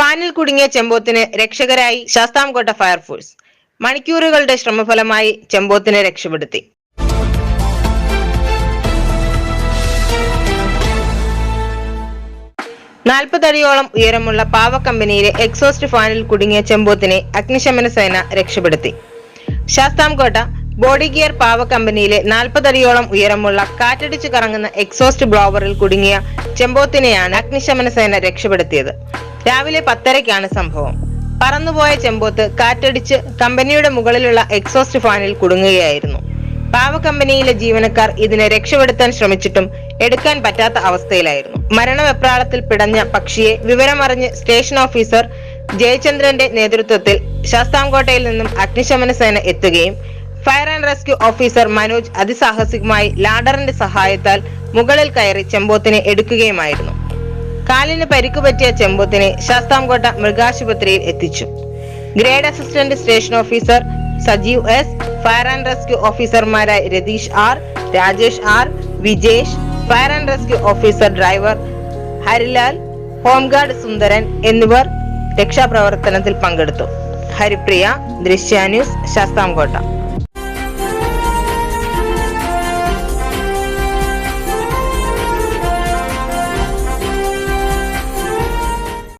ഫാനിൽ കുടുങ്ങിയ ചെമ്പോത്തിന് രക്ഷകരായി ശാസ്താംകോട്ട ഫയർഫോഴ്സ്. മണിക്കൂറുകളുടെ ശ്രമഫലമായി ചെമ്പോത്തിനെ രക്ഷപ്പെടുത്തി. നാൽപ്പതടിയോളം ഉയരമുള്ള പാവ കമ്പനിയിലെ എക്സോസ്റ്റ് ഫാനിൽ കുടുങ്ങിയ ചെമ്പോത്തിനെ അഗ്നിശമന സേന രക്ഷപ്പെടുത്തി. ശാസ്താംകോട്ട ബോഡി ഗിയർ പാവ കമ്പനിയിലെ നാൽപ്പതടിയോളം ഉയരമുള്ള കാറ്റടിച്ചു കറങ്ങുന്ന എക്സോസ്റ്റ് ബ്ലോവറിൽ കുടുങ്ങിയ ചെമ്പോത്തിനെയാണ് അഗ്നിശമന സേന രക്ഷപ്പെടുത്തിയത്. രാവിലെ പത്തരയ്ക്കാണ് സംഭവം. പറന്നുപോയ ചെമ്പോത്ത് കാറ്റടിച്ച് കമ്പനിയുടെ മുകളിലുള്ള എക്സോസ്റ്റ് ഫാനിൽ കുടുങ്ങുകയായിരുന്നു. പാവ കമ്പനിയിലെ ജീവനക്കാർ ഇതിനെ രക്ഷപ്പെടുത്താൻ ശ്രമിച്ചിട്ടും എടുക്കാൻ പറ്റാത്ത അവസ്ഥയിലായിരുന്നു. മരണവെപ്രാളത്തിൽ പിടഞ്ഞ പക്ഷിയെ വിവരമറിഞ്ഞ് സ്റ്റേഷൻ ഓഫീസർ ജയചന്ദ്രന്റെ നേതൃത്വത്തിൽ ശാസ്താംകോട്ടയിൽ നിന്നും അഗ്നിശമന സേന എത്തുകയും fire and rescue officer Manoj അതിസാഹസികമായി ലാഡറിന്റെ സഹായത്താൽ മുകളിൽ കയറി ചെമ്പോത്തിനെ എടുക്കുകയുമായിരുന്നു. കാലിന് പരിക്കുപറ്റിയ ചെമ്പോത്തിനെ ശാസ്താംകോട്ട മൃഗാശുപത്രിയിൽ എത്തിച്ചു. Grade assistant station officer Sajeev S fire and rescue ഓഫീസർമാരായ Ratheesh R Rajesh R Vijesh fire and rescue officer driver Harilal home guard Sundaran എന്നിവർ രക്ഷാപ്രവർത്തനത്തിൽ പങ്കെടുത്തു. ഹരിപ്രിയ ദൃശ്യ ന്യൂസ് ശാസ്താംകോട്ട.